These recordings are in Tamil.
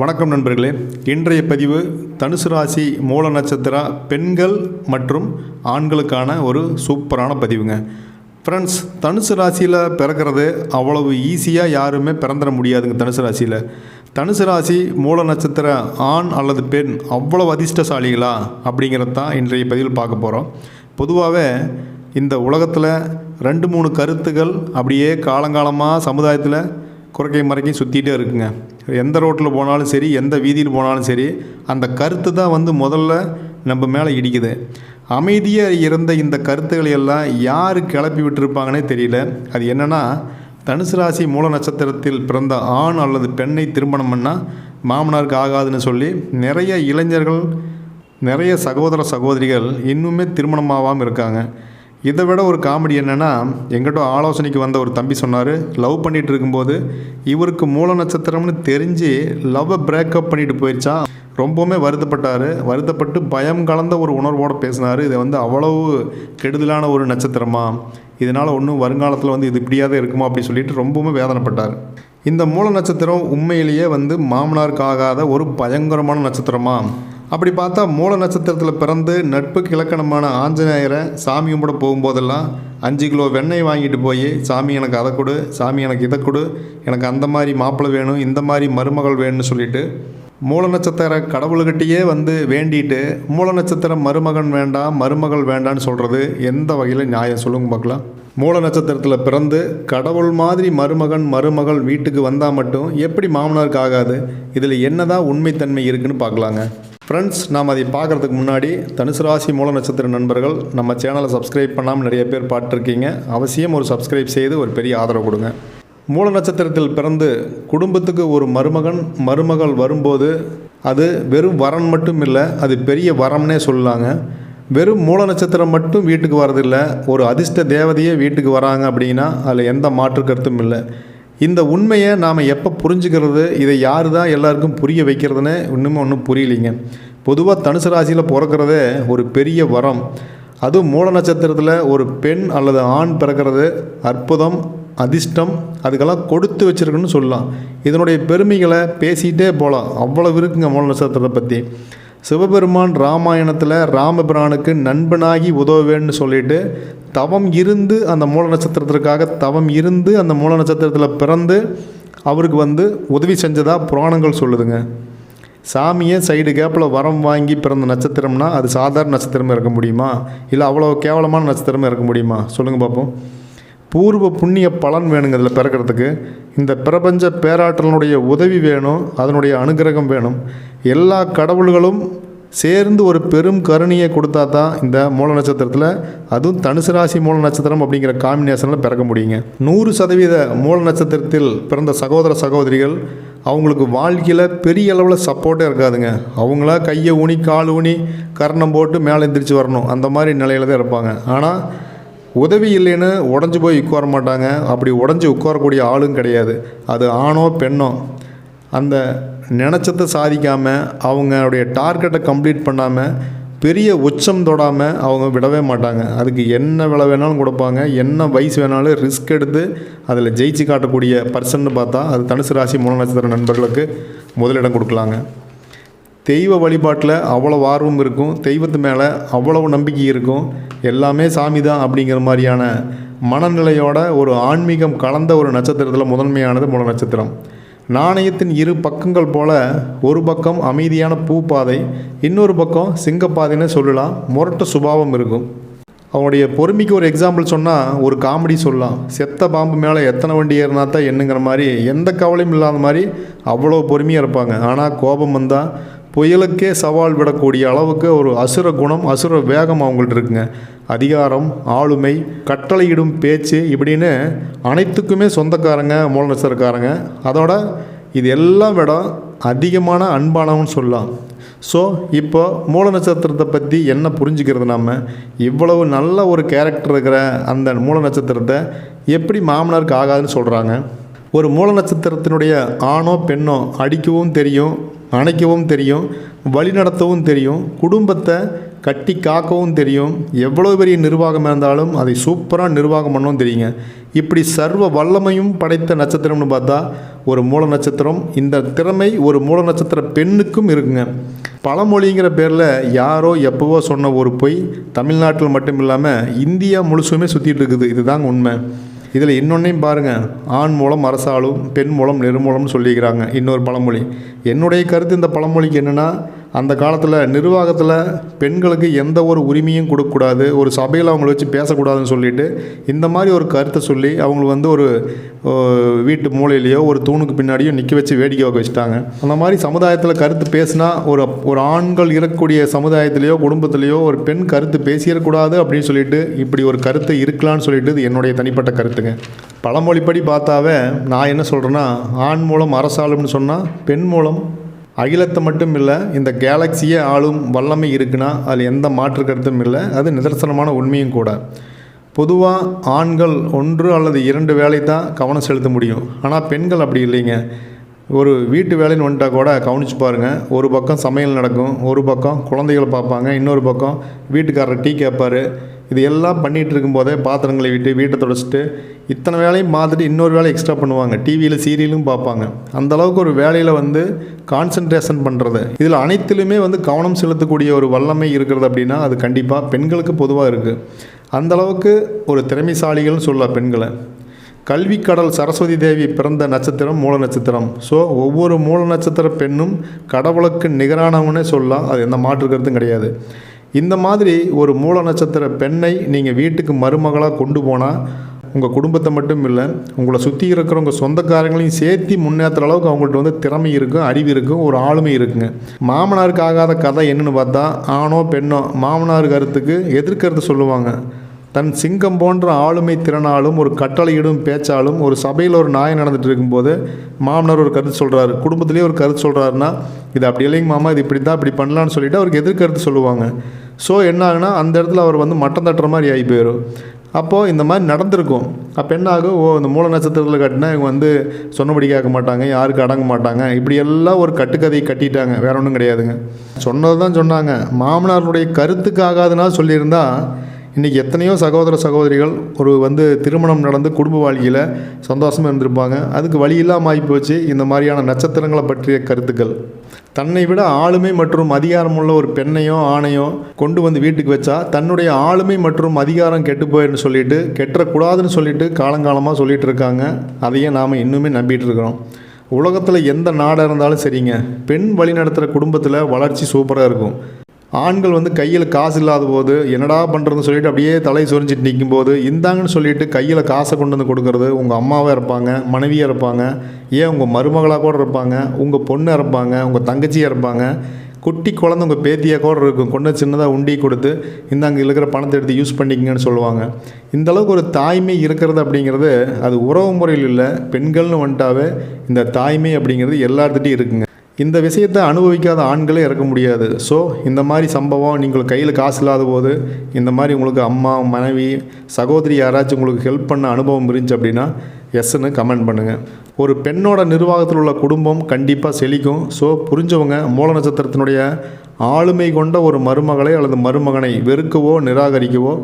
வணக்கம் நண்பர்களே. இன்றைய பதிவு தனுசு ராசி மூல நட்சத்திர பெண்கள் மற்றும் ஆண்களுக்கான ஒரு சூப்பரான பதிவுங்க. ஃப்ரெண்ட்ஸ் தனுசு ராசியில் பிறக்கிறது அவ்வளவு ஈஸியாக யாருமே பிறந்துட முடியாதுங்க தனுசு ராசியில். தனுசு ராசி மூல நட்சத்திர ஆண் அல்லது பெண் அவ்வளவு அதிர்ஷ்டசாலிகளா அப்படிங்கிறது தான் இன்றைய பதிவில் பார்க்க போகிறோம் பொதுவாகவே இந்த உலகத்தில் ரெண்டு மூணு கருத்துகள் அப்படியே காலங்காலமாக சமுதாயத்தில் குறைக்கை மறைக்கையும் சுற்றிட்டே இருக்குங்க. எந்த ரோட்டில் போனாலும் சரி எந்த வீதியில் போனாலும் சரி அந்த கருத்து தான் வந்து முதல்ல நம்ம மேலே இடிக்குது. அமைதியாக இருந்த இந்த கருத்துக்களை எல்லாம் யார் கிளப்பி விட்டுருப்பாங்கன்னே தெரியல. அது என்னென்னா தனுசு ராசி மூல நட்சத்திரத்தில் பிறந்த ஆண் அல்லது பெண்ணை திருமணம் பண்ணால் மாமனாருக்கு ஆகாதுன்னு சொல்லி நிறைய இளைஞர்கள் நிறைய சகோதர சகோதரிகள் இன்னுமே திருமணமாகாமல் இருக்காங்க. இதை விட ஒரு காமெடி என்னென்னா எங்கிட்ட ஆலோசனைக்கு வந்த ஒரு தம்பி சொன்னார் லவ் பண்ணிகிட்டு இருக்கும்போது இவருக்கு மூல நட்சத்திரம்னு தெரிஞ்சு லவ்வை பிரேக்கப் பண்ணிட்டு போயிடுச்சா ரொம்பவுமே வருத்தப்பட்டார். வருத்தப்பட்டு பயம் கலந்த ஒரு உணர்வோடு பேசினார். இது வந்து அவ்வளவு கெடுதலான ஒரு நட்சத்திரமா? இதனால் ஒன்றும் வருங்காலத்தில் வந்து இது இப்படியாவது இருக்குமா? அப்படி சொல்லிட்டு ரொம்பவுமே வேதனைப்பட்டார். இந்த மூல நட்சத்திரம் உண்மையிலேயே வந்து மாமனாருக்கு ஆகாத ஒரு பயங்கரமான நட்சத்திரமாக அப்படி பார்த்தா மூல நட்சத்திரத்தில் பிறந்து நட்புக்கு இலக்கணமான ஆஞ்சநேயரை சாமி கும்பிட போகும்போதெல்லாம் அஞ்சு கிலோ வெண்ணெய் வாங்கிட்டு போய் சாமி எனக்கு அதை கொடு சாமி எனக்கு இதை கொடு எனக்கு அந்த மாதிரி மாப்பிள்ளை வேணும் இந்த மாதிரி மருமகள் வேணும்னு சொல்லிட்டு மூல நட்சத்திர கடவுள்கிட்டயே வந்து வேண்டிட்டு மூல நட்சத்திரம் மருமகன் வேண்டாம் மருமகள் வேண்டான்னு சொல்கிறது எந்த வகையில் நியாயம் சொல்லுங்க பார்க்கலாம். மூல நட்சத்திரத்தில் பிறந்து கடவுள் மாதிரி மருமகன் மருமகள் வீட்டுக்கு வந்தால் மட்டும் எப்படி மாமனாருக்கு ஆகாது? இதில் என்னதான் உண்மைத்தன்மை இருக்குன்னு பார்க்கலாங்க. ஃப்ரெண்ட்ஸ் நாம் அதை பார்க்குறதுக்கு முன்னாடி தனுசு ராசி மூல நட்சத்திர நண்பர்கள் நம்ம சேனலை சப்ஸ்கிரைப் பண்ணாமல் நிறைய பேர் பார்த்துருக்கீங்க. அவசியம் ஒரு சப்ஸ்கிரைப் செய்து ஒரு பெரிய ஆதரவு கொடுங்க. மூல நட்சத்திரத்தில் பிறந்து குடும்பத்துக்கு ஒரு மருமகன் மருமகள் வரும்போது அது வெறும் வரன் மட்டும் இல்லை அது பெரிய வரம்னே சொல்லாங்க. வெறும் மூல நட்சத்திரம் மட்டும் வீட்டுக்கு வரதில்லை ஒரு அதிர்ஷ்ட தேவதையே வீட்டுக்கு வராங்க அப்படின்னா அதில் எந்த மாற்று கருத்தும் இல்லை. இந்த உண்மையை நாம் எப்போ புரிஞ்சுக்கிறது இதை யார் தான் எல்லாருக்கும் புரிய வைக்கிறதுன்னு இன்னுமே ஒன்றும் புரியலைங்க. பொதுவாக தனுசு ராசியில் பிறக்கிறதே ஒரு பெரிய வரம். அதுவும் மூல நட்சத்திரத்தில் ஒரு பெண் அல்லது ஆண் பிறக்கிறது அற்புதம் அதிர்ஷ்டம் அதுக்கெல்லாம் கொடுத்து வச்சுருக்குன்னு சொல்லலாம். இதனுடைய பெருமைகளை பேசிகிட்டே போகலாம். அவ்வளவு இருக்குங்க மூல நட்சத்திரத்தை பற்றி சிவபெருமான் ராமாயணத்தில் ராமபிரானுக்கு நண்பனாகி உதவுவேன்னு சொல்லிட்டு தவம் இருந்து அந்த மூல நட்சத்திரத்திற்காக தவம் இருந்து அந்த மூல நட்சத்திரத்தில் பிறந்து அவருக்கு வந்து உதவி செஞ்சதாக புராணங்கள் சொல்லுதுங்க. சாமியை சைடு கேப்பில் வரம் வாங்கி பிறந்த நட்சத்திரம்னா அது சாதாரண நட்சத்திரமாக இருக்க முடியுமா? இல்லை அவ்வளோ கேவலமான நட்சத்திரமாக இருக்க முடியுமா? சொல்லுங்கள் பார்ப்போம் பூர்வ புண்ணிய பலன் வேணுங்க இதில் பிறக்கிறதுக்கு. இந்த பிரபஞ்ச பேராற்றலினுடைய உதவி வேணும் அதனுடைய அனுகிரகம் வேணும். எல்லா கடவுள்களும் சேர்ந்து ஒரு பெரும் கருணையை கொடுத்தா தான் இந்த மூல நட்சத்திரத்தில் அதுவும் தனுசு ராசி மூல நட்சத்திரம் அப்படிங்கிற காம்பினேஷனில் பிறக்க முடியுங்க. நூறு சதவீத மூல நட்சத்திரத்தில் பிறந்த சகோதர சகோதரிகள் அவங்களுக்கு வாழ்க்கையில் பெரிய அளவில் சப்போர்ட்டே இருக்காதுங்க. அவங்களா கையை ஊனி கால் ஊனி கர்ணம் போட்டு மேலே எந்திரிச்சு வரணும். அந்த மாதிரி நிலையில் தான் இருப்பாங்க. ஆனால் உதவி இல்லைன்னு உடஞ்சி போய் உட்கார மாட்டாங்க. அப்படி உடஞ்சி உட்காரக்கூடிய ஆளும் கிடையாது. அது ஆணோ பெண்ணோ. அந்த நினச்சத்தை சாதிக்காமல் அவங்களுடைய டார்கெட்டை கம்ப்ளீட் பண்ணாமல் பெரிய உச்சம் தொடாமல் அவங்க விடவே மாட்டாங்க. அதுக்கு என்ன விலை வேணாலும் கொடுப்பாங்க. என்ன வயசு வேணாலும் ரிஸ்க் எடுத்து அதில் ஜெயிச்சு காட்டக்கூடிய பர்சன்னு பார்த்தா அது தனுசு ராசி மூல நட்சத்திர நண்பர்களுக்கு முதலிடம் கொடுக்கலாங்க. தெய்வ வழிபாட்டில் அவ்வளோ ஆர்வம் இருக்கும் தெய்வத்து மேலே அவ்வளவு நம்பிக்கை இருக்கும். எல்லாமே சாமி தான் அப்படிங்கிற மாதிரியான மனநிலையோட ஒரு ஆன்மீகம் கலந்த ஒரு நட்சத்திரத்தில் முதன்மையானது மூல நட்சத்திரம். நாணயத்தின் இரு பக்கங்கள் போல ஒரு பக்கம் அமைதியான பூப்பாதை இன்னொரு பக்கம் சிங்கப்பாதைன்னு சொல்லலாம் முரட்ட சுபாவம் இருக்கும். அவனுடைய பொறுமைக்கு ஒரு எக்ஸாம்பிள் சொன்னால் ஒரு காமெடி சொல்லலாம். செத்த பாம்பு மேலே எத்தனை வண்டி ஏறினா தான் என்னங்கிற மாதிரி எந்த கவலையும் இல்லாத மாதிரி அவ்வளோ பொறுமையாக இருப்பாங்க. ஆனால் கோபம் வந்தால் புயலுக்கே சவால் விடக்கூடிய அளவுக்கு ஒரு அசுர குணம் அசுர வேகம் அவங்கள்ட்ட இருக்குங்க. அதிகாரம் ஆளுமை கட்டளையிடும் பேச்சு இப்படின்னு அனைத்துக்குமே சொந்தக்காரங்க மூல அதோட இது எல்லாம் விட அதிகமான அன்பானவன்னு சொல்லலாம். ஸோ இப்போ மூல நட்சத்திரத்தை பற்றி என்ன புரிஞ்சுக்கிறது நம்ம இவ்வளவு நல்ல ஒரு கேரக்டர் இருக்கிற அந்த மூல நட்சத்திரத்தை எப்படி மாமனாருக்கு ஆகாதுன்னு சொல்கிறாங்க ஒரு மூல நட்சத்திரத்தினுடைய ஆணோ பெண்ணோ அடிக்கவும் தெரியும் அணைக்கவும் தெரியும் வழிநடத்தவும் தெரியும் குடும்பத்தை கட்டி காக்கவும் தெரியும். எவ்வளோ பெரிய நிர்வாகம் இருந்தாலும் அதை சூப்பராக நிர்வாகம் பண்ணவும் தெரியுங்க. இப்படி சர்வ வல்லமையும் படைத்த நட்சத்திரம்னு பார்த்தா ஒரு மூல நட்சத்திரம். இந்த திறமை ஒரு மூல நட்சத்திர பெண்ணுக்கும் இருக்குங்க. பழமொழிங்கிற பேரில் யாரோ எப்போவோ சொன்ன ஒரு பொய் தமிழ்நாட்டில் மட்டும் இல்லாமல் இந்தியா முழுசுமே சுற்றிட்டு இருக்குது. இதுதாங்க உண்மை. இதில் இன்னொன்னையும் பாருங்கள் ஆண் மூலம் அரசாலும் பெண் மூலம் நெருமூலம்னு சொல்லிக்கிறாங்க. இன்னொரு பழமொழி. என்னுடைய கருத்து இந்த பழமொழிக்கு என்னென்னா அந்த காலத்தில் நிர்வாகத்தில் பெண்களுக்கு எந்த ஒரு உரிமையும் கொடுக்கக்கூடாது ஒரு சபையில் அவங்கள வச்சு பேசக்கூடாதுன்னு சொல்லிட்டு இந்த மாதிரி ஒரு கருத்தை சொல்லி அவங்கள வந்து ஒரு வீட்டு மூலையிலையோ ஒரு தூணுக்கு பின்னாடியோ நிற்க வச்சு வேடிக்கை வைக்க வச்சுட்டாங்க. அந்த மாதிரி சமுதாயத்தில் கருத்து பேசினா ஒரு ஒரு ஆண்கள் இருக்கக்கூடிய சமுதாயத்திலேயோ குடும்பத்திலேயோ ஒரு பெண் கருத்து பேசிடக்கூடாது அப்படின்னு சொல்லிட்டு இப்படி ஒரு கருத்து இருக்கலாம்னு சொல்லிட்டு இது என்னுடைய தனிப்பட்ட கருத்துங்க. பழமொழிப்படி பார்த்தாவே நான் என்ன சொல்கிறேன்னா ஆண் மூலம் அரசாளும்னு சொன்னால் பெண் மூலம் அகிலத்தை மட்டும் இல்லை இந்த கேலக்சியே ஆளும் வல்லமை இருக்குன்னா அதில் எந்த மாற்று கருத்தும் இல்லை அது நிதர்சனமான உண்மையும் கூட. பொதுவாக ஆண்கள் ஒன்று அல்லது இரண்டு வேலை தான் கவனம் செலுத்த முடியும். ஆனால் பெண்கள் அப்படி இல்லைங்க. ஒரு வீட்டு வேலைன்னு வந்துட்டா கூட கவனிச்சு பாருங்கள் ஒரு பக்கம் சமையல் நடக்கும் ஒரு பக்கம் குழந்தைகளை பார்ப்பாங்க இன்னொரு பக்கம் வீட்டுக்காரர் டீ கேட்பாரு இது எல்லாம் பண்ணிகிட்டு இருக்கும்போதே பாத்திரங்களை விட்டு வீட்டை தொடச்சிட்டு இத்தனை வேலையும் பார்த்துட்டு இன்னொரு வேலை எக்ஸ்ட்ரா பண்ணுவாங்க. டிவியில் சீரியலும் பார்ப்பாங்க. அந்தளவுக்கு ஒரு வேலையில் வந்து கான்சன்ட்ரேஷன் பண்ணுறது இதில் அனைத்திலுமே வந்து கவனம் செலுத்தக்கூடிய ஒரு வல்லமை இருக்கிறது அப்படின்னா அது கண்டிப்பாக பெண்களுக்கு பொதுவாக இருக்குது அந்தளவுக்கு ஒரு திறமைசாலிகள்னு சொல்லலாம் பெண்களை. கல்வி கடல் சரஸ்வதி தேவி பிறந்த நட்சத்திரம் மூல நட்சத்திரம். ஸோ ஒவ்வொரு மூல நட்சத்திர பெண்ணும் கடவுளுக்கு நிகரானவனே சொல்லலாம். அது எந்த மாற்று கருத்தும் கிடையாது. இந்த மாதிரி ஒரு மூல நட்சத்திர பெண்ணை நீங்கள் வீட்டுக்கு மருமகளாக கொண்டு போனால் உங்கள் குடும்பத்தை மட்டும் இல்லை உங்களை சுற்றி இருக்கிறவங்க சொந்தக்காரங்களையும் சேர்த்து முன்னேற்ற அளவுக்கு அவங்கள்ட்ட வந்து திறமை இருக்கும் அறிவு இருக்கும் ஒரு ஆளுமை இருக்குங்க. மாமனாருக்கு ஆகாத கதை என்னென்னு பார்த்தா ஆணோ பெண்ணோ மாமனார் கருத்துக்கு எதிர்க்கறது சொல்லுவாங்க. தன் சிங்கம் போன்ற ஆளுமை திறனாலும் ஒரு கட்டளையிடும் பேச்சாலும் ஒரு சபையில் ஒரு நாயம் நடந்துட்டு இருக்கும்போது மாமனார் ஒரு கருத்து சொல்கிறாரு குடும்பத்திலேயே ஒரு கருத்து சொல்கிறாருன்னா இது அப்படி இல்லைங்க மாமா இது இப்படி தான் இப்படி பண்ணலான்னு சொல்லிவிட்டு அவருக்கு எதிர்கருத்து சொல்லுவாங்க. ஸோ என்ன ஆகுனா அந்த இடத்துல அவர் வந்து மட்டம் தட்டுற மாதிரி ஆகி போயிடும் அப்போது இந்த மாதிரி நடந்திருக்கும். அப்போ என்ன ஆகும் ஓ இந்த மூல நட்சத்திரத்தில் கட்டினா இவங்க வந்து சொன்னபடி கேட்க மாட்டாங்க யாருக்கு அடங்க மாட்டாங்க. இப்படி எல்லாம் ஒரு கட்டுக்கதையை கட்டிட்டாங்க. வேற ஒன்றும் கிடையாதுங்க. சொன்னது தான் சொன்னாங்க. மாமனாருடைய கருத்துக்கு ஆகாதுன்னா சொல்லியிருந்தால் இன்றைக்கி எத்தனையோ சகோதர சகோதரிகள் ஒரு வந்து திருமணம் நடந்து குடும்ப வாழ்க்கையில் சந்தோஷமாக இருந்திருப்பாங்க. அதுக்கு வழி இல்லாமல் ஆகிப்போச்சு இந்த மாதிரியான நட்சத்திரங்களை பற்றிய கருத்துக்கள். தன்னை விட ஆளுமை மற்றும் அதிகாரமுள்ள ஒரு பெண்ணையோ ஆணையோ கொண்டு வந்து வீட்டுக்கு வச்சா தன்னுடைய ஆளுமை மற்றும் அதிகாரம் கெட்டு போயிடுன்னு சொல்லிட்டு கெட்டக்கூடாதுன்னு சொல்லிட்டு காலங்காலமாக சொல்லிட்டு இருக்காங்க. அதையே நாம் இன்னுமே நம்பிட்டு இருக்கிறோம். உலகத்தில் எந்த நாடாக இருந்தாலும் சரிங்க. பெண் வழி நடத்துகிற குடும்பத்தில் வளர்ச்சி சூப்பராக இருக்கும். ஆண்கள் வந்து கையில் காசு இல்லாத போது என்னடா பண்ணுறதுன்னு சொல்லிட்டு அப்படியே தலை சொரிஞ்சிட்டு நிற்கும் போது இந்தாங்கன்னு சொல்லிட்டு கையில் காசை கொண்டு வந்து கொடுக்கறது உங்கள் அம்மாவாக இருப்பாங்க மனைவியாக இருப்பாங்க ஏன் உங்கள் மருமகளாக கூட இருப்பாங்க உங்கள் பொண்ணு இருப்பாங்க உங்கள் தங்கச்சியாக இருப்பாங்க குட்டி குழந்தை உங்கள் பேத்தியாக கூட இருக்கும் கொண்டு சின்னதாக உண்டி கொடுத்து இந்த அங்கே இருக்கிற பணத்தை எடுத்து யூஸ் பண்ணிக்கங்கன்னு சொல்லுவாங்க. இந்த அளவுக்கு ஒரு தாய்மை இருக்கிறது அப்படிங்கிறது அது உறவு முறையில் இல்லை பெண்கள்னு வந்துட்டாவே இந்த தாய்மை அப்படிங்கிறது எல்லாத்துட்டையும் இருக்குங்க. இந்த விஷயத்தை அனுபவிக்காத ஆண்களே இறக்க முடியாது. ஸோ இந்த மாதிரி சம்பவம் நீங்கள் கையில் காசு இல்லாத போது இந்த மாதிரி உங்களுக்கு அம்மா மனைவி சகோதரி யாராச்சும் உங்களுக்கு ஹெல்ப் பண்ண அனுபவம் இருந்துச்சு அப்படின்னா எஸ்ன்னு கமெண்ட் பண்ணுங்கள் ஒரு பெண்ணோட நிர்வாகத்தில் உள்ள குடும்பம் கண்டிப்பாக செழிக்கும். ஸோ புரிஞ்சவங்க மூல நட்சத்திரத்தினுடைய ஆளுமை கொண்ட ஒரு மருமகளை அல்லது மருமகனை வெறுக்கவோ நிராகரிக்கவோ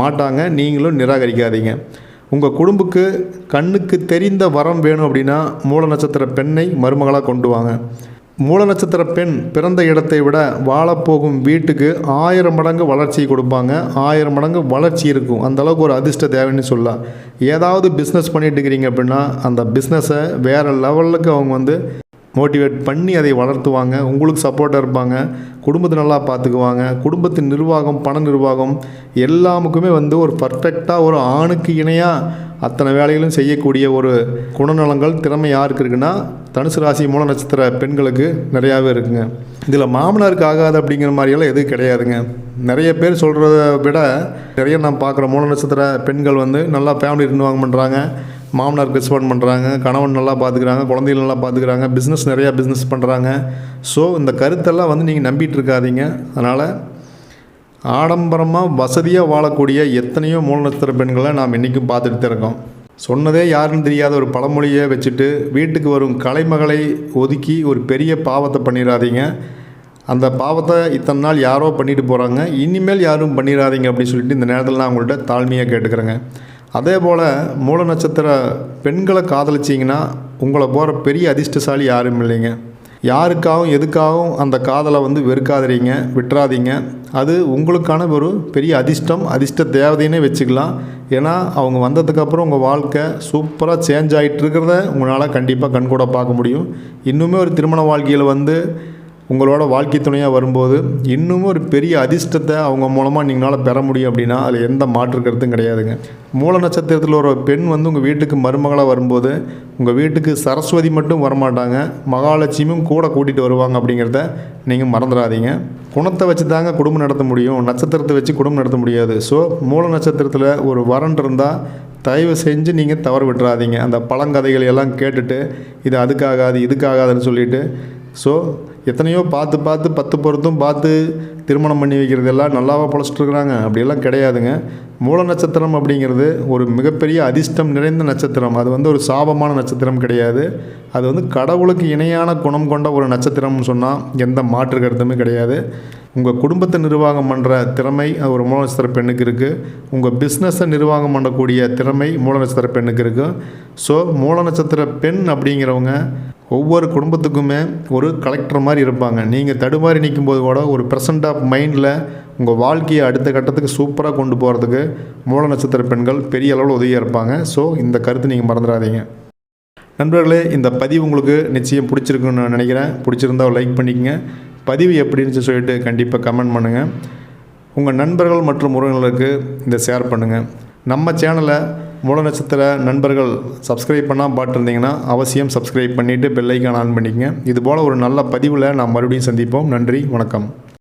மாட்டாங்க. நீங்களும் நிராகரிக்காதீங்க. உங்கள் குடும்புக்கு கண்ணுக்கு தெரிந்த வரம் வேணும் அப்படின்னா மூல நட்சத்திர பெண்ணை மருமகளாக கொண்டு வாங்க. மூல நட்சத்திர பெண் பிறந்த இடத்தை விட வாழப்போகும் வீட்டுக்கு ஆயிரம் மடங்கு வளர்ச்சி கொடுப்பாங்க. ஆயிரம் மடங்கு வளர்ச்சி இருக்கும். அந்தளவுக்கு ஒரு அதிர்ஷ்ட தேவைன்னு சொல்லலாம் ஏதாவது பிஸ்னஸ் பண்ணிட்டு இருக்கிறீங்க அப்படின்னா அந்த பிஸ்னஸை வேறு லெவலுக்கு அவங்க வந்து மோட்டிவேட் பண்ணி அதை வளர்த்துவாங்க. உங்களுக்கு சப்போர்ட்டாக இருப்பாங்க. குடும்பத்தை நல்லா பார்த்துக்குவாங்க. குடும்பத்தின் நிர்வாகம் பண நிர்வாகம் எல்லாமுக்குமே வந்து ஒரு பர்ஃபெக்டாக ஒரு ஆணுக்கு இணையாக அத்தனை வேலைகளும் செய்யக்கூடிய ஒரு குணநலங்கள் திறமை யாருக்கு இருக்குன்னா தனுசு ராசி மூல நட்சத்திர பெண்களுக்கு நிறையாவே இருக்குங்க. இதில் மாமனாருக்கு ஆகாது அப்படிங்கிற மாதிரியெல்லாம் எதுவும் கிடையாதுங்க. நிறைய பேர் சொல்கிறத விட நிறைய நான் பார்க்குற மூல நட்சத்திர பெண்கள் வந்து நல்லா ஃபேமிலி நிர்வாகம் பண்ணுறாங்க மாமனாருக்கு ரெஸ்பாண்ட் பண்ணுறாங்க கணவன் நல்லா பார்த்துக்கிறாங்க குழந்தைகள் நல்லா பார்த்துக்கிறாங்க பிஸ்னஸ் நிறையா பிஸ்னஸ் பண்ணுறாங்க ஸோ இந்த கருத்தெல்லாம் வந்து நீங்கள் நம்பிட்டு இருக்காதீங்க அதனால் ஆடம்பரமாக வசதியாக வாழக்கூடிய எத்தனையோ மூல நட்சத்திர பெண்களை நாம் இன்றைக்கும் பார்த்துட்டு தான் இருக்கோம். சொன்னதே யாருன்னு தெரியாத ஒரு பழமொழியை வச்சுட்டு வீட்டுக்கு வரும் கலைமகளை ஒதுக்கி ஒரு பெரிய பாவத்தை பண்ணிடாதீங்க அந்த பாவத்தை இத்தனை நாள் யாரோ பண்ணிட்டு போகிறாங்க இனிமேல் யாரும் பண்ணிடாதீங்க அப்படின்னு சொல்லிட்டு இந்த நேரத்தில் நான் உங்கள்கிட்ட தாழ்மையாக கேட்டுக்கிறேங்க. அதே போல் மூல நட்சத்திர பெண்களை காதலிச்சிங்கன்னா உங்களை போகிற பெரிய அதிர்ஷ்டசாலி யாரும் இல்லைங்க. யாருக்காகவும் எதுக்காகவும் அந்த காதலை வந்து வெறுக்காதீங்க விட்டுறாதீங்க. அது உங்களுக்கான ஒரு பெரிய அதிர்ஷ்டம் அதிர்ஷ்ட தேவதைன்னே வச்சுக்கலாம். ஏன்னா அவங்க வந்ததுக்கப்புறம் உங்கள் வாழ்க்கை சூப்பராக சேஞ்ச் ஆகிட்டு இருக்கிறத உங்களால் கண்டிப்பாக கண்கூட பார்க்க முடியும். இன்னுமே ஒரு திருமண வாழ்க்கையில் வந்து உங்களோட வாழ்க்கை துணையாக வரும்போது இன்னமும் ஒரு பெரிய அதிர்ஷ்டத்தை அவங்க மூலமாக நீங்களால் பெற முடியும் அப்படின்னா அதில் எந்த மாற்று கருத்தும் கிடையாதுங்க. மூல நட்சத்திரத்தில் ஒரு பெண் வந்து உங்கள் வீட்டுக்கு மருமகளாக வரும்போது உங்கள் வீட்டுக்கு சரஸ்வதி மட்டும் வரமாட்டாங்க. மகாலட்சுமியும் கூட கூட்டிகிட்டு வருவாங்க அப்படிங்கிறத நீங்கள் மறந்துடாதீங்க. குணத்தை வச்சு தாங்க குடும்பம் நடத்த முடியும். நட்சத்திரத்தை வச்சு குடும்பம் நடத்த முடியாது. ஸோ மூல நட்சத்திரத்தில் ஒரு வரன் இருந்தால் தயவு செஞ்சு நீங்கள் தவறு விட்டுறாதீங்க. அந்த பழங்கதைகளை எல்லாம் கேட்டுட்டு இது அதுக்காகாது இதுக்காகாதுன்னு சொல்லிட்டு. ஸோ எத்தனையோ பார்த்து பார்த்து பத்து பொருத்தும் பார்த்து திருமணம் பண்ணி வைக்கிறது எல்லாம் நல்லாவா பொழைச்சிட்டு இருக்கிறாங்க அப்படியெல்லாம் கிடையாதுங்க. மூல நட்சத்திரம் அப்படிங்கிறது ஒரு மிகப்பெரிய அதிர்ஷ்டம் நிறைந்த நட்சத்திரம். அது வந்து ஒரு சாபமான நட்சத்திரம் கிடையாது. அது வந்து கடவுளுக்கு இணையான குணம் கொண்ட ஒரு நட்சத்திரம்னு சொன்னால் எந்த மாற்று கருத்துமே கிடையாது. உங்கள் குடும்பத்தை நிர்வாகம் பண்ணுற திறமை ஒரு மூல நட்சத்திர பெண்ணுக்கு இருக்குது உங்கள் பிஸ்னஸை நிர்வாகம் பண்ணக்கூடிய திறமை மூல நட்சத்திர பெண்ணுக்கு இருக்குது ஸோ மூல நட்சத்திர பெண் அப்படிங்கிறவங்க ஒவ்வொரு குடும்பத்துக்குமே ஒரு கலெக்டர் மாதிரி இருப்பாங்க. நீங்கள் தடுமாறி நிற்கும்போது கூட ஒரு ப்ரெசண்ட் ஆஃப் மைண்டில் உங்கள் வாழ்க்கையை அடுத்த கட்டத்துக்கு சூப்பராக கொண்டு போகிறதுக்கு மூல நட்சத்திர பெண்கள் பெரிய அளவில் உதவியாக இருப்பாங்க. ஸோ இந்த கருத்து நீங்கள் மறந்துடாதீங்க. நண்பர்களே இந்த பதிவு உங்களுக்கு நிச்சயம் பிடிச்சிருக்குன்னு நான் நினைக்கிறேன். பிடிச்சிருந்தா லைக் பண்ணிக்கங்க. பதிவு எப்படின்னு சொல்லிட்டு கண்டிப்பாக கமெண்ட் பண்ணுங்கள் உங்கள் நண்பர்கள் மற்றும் உறவினர்களுக்கு இதை ஷேர் பண்ணுங்கள் நம்ம சேனலை மூல நட்சத்திர நண்பர்கள் சப்ஸ்கிரைப் பண்ணால் பார்த்துருந்தீங்கன்னா அவசியம் சப்ஸ்கிரைப் பண்ணிவிட்டு பெல்லைக்கான் ஆன் பண்ணிக்கங்க. இதுபோல் ஒரு நல்ல பதிவில் நாம் மறுபடியும் சந்திப்போம். நன்றி வணக்கம்.